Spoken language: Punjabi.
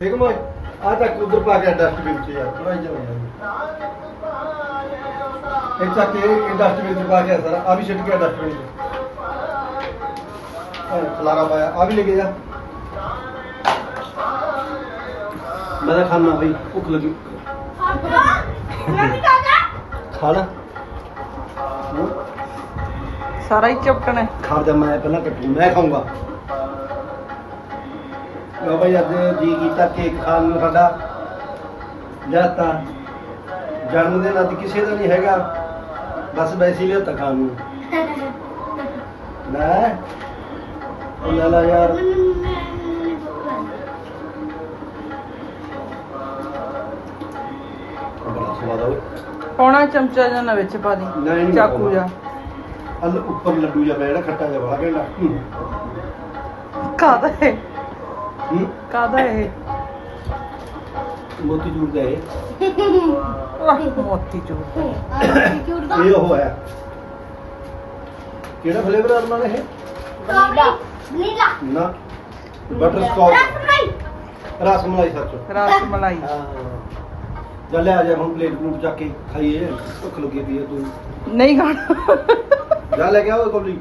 ਠੀਕ ਮੈਂ ਆ ਤੱਕ ਉਧਰ ਪਾ ਕੇ ਡਸਟਬਿਨ ਚ ਯਾਰ ਥੋੜਾ ਜਿਹਾ ਯਾਰ ਇਹ ਚੱਕ ਇਹ ਡਸਟਬਿਨ ਚ ਪਾ ਕੇ ਸਾਰਾ ਆ ਵੀ ਛਿੱਟ ਗਿਆ ਡਸਟਬਿਨ ਚ ਆ ਖਲਾਰਾ ਪਾਇਆ ਆ ਵੀ ਲੈ ਕੇ ਜਾ। ਮੈਂ ਤਾਂ ਖਾਣਾ ਬਈ ਭੁੱਖ ਲੱਗੀ। ਖਾ ਲੈ? ਸਾਰਾ ਹੀ ਚਪਟਣਾ ਖਾ ਜਾ ਮੈਂ ਪਹਿਲਾਂ ਕੱਟੂ ਮੈਂ ਖਾਊਂਗਾ। ਲੋ ਭਾਈ ਅੱਜ ਜੀ ਕੀਤਾ ਕੇਕ ਖਾਣ ਨੂੰ ਸਾਡਾ। ਜਾਤਾ ਜਨਮ ਦਿਨ ਅੱਜ ਕਿਸੇ ਦਾ ਨਹੀਂ ਹੈਗਾ। ਬਸ ਵੈਸੇ ਹੀ ਲਿਆ ਖਾਣ ਨੂੰ। ਲੈ। ਉਹ ਲੈ ਲਾ ਯਾਰ। ਬੜਾ ਸਵਾਦ ਪੌਣਾ ਚਮਚਾ ਜਾਂ ਨਾ ਵਿੱਚ ਪਾ ਦੀ। ਨਹੀਂ, ਚਾਕੂ ਜਾ। ਅੱਲ ਉੱਪਰ ਲੱਡੂ ਜਿਹਾ ਪਿਆ ਜਿਹੜਾ ਖੱਟਾ ਜਿਹਾ ਬੜਾ ਘੈਂਟਾ ਹੂੰ ਕਾਦਾ ਹੈ ਹੂੰ ਕਾਦਾ ਹੈ ਮੋਤੀ ਚੂਰ ਦਾ ਇਹ ਵਾਹ ਮੋਤੀ ਚੂਰ ਇਹ ਉਹ ਹੈ ਕਿਹੜਾ ਫਲੇਵਰ ਆ ਰਮਨ ਇਹ ਨਾ ਬਟਰ ਸਕੌਚ ਰਸ ਮਲਾਈ ਸੱਚ ਰਸ ਮਲਾਈ ਹਾਂ ਜਾ ਲੈ ਆ ਜਾ ਹੁਣ ਪਲੇਟ ਪਲੂਟ ਚੱਕ ਕੇ ਖਾਈਏ ਭੁੱਖ ਲੱਗੀ ਪਈ ਹੈ ਤੂੰ ਨਹੀਂ ਖਾਣਾ ਜਾ ਲੈ ਕੇ ਆਓ ਕੋਲੀ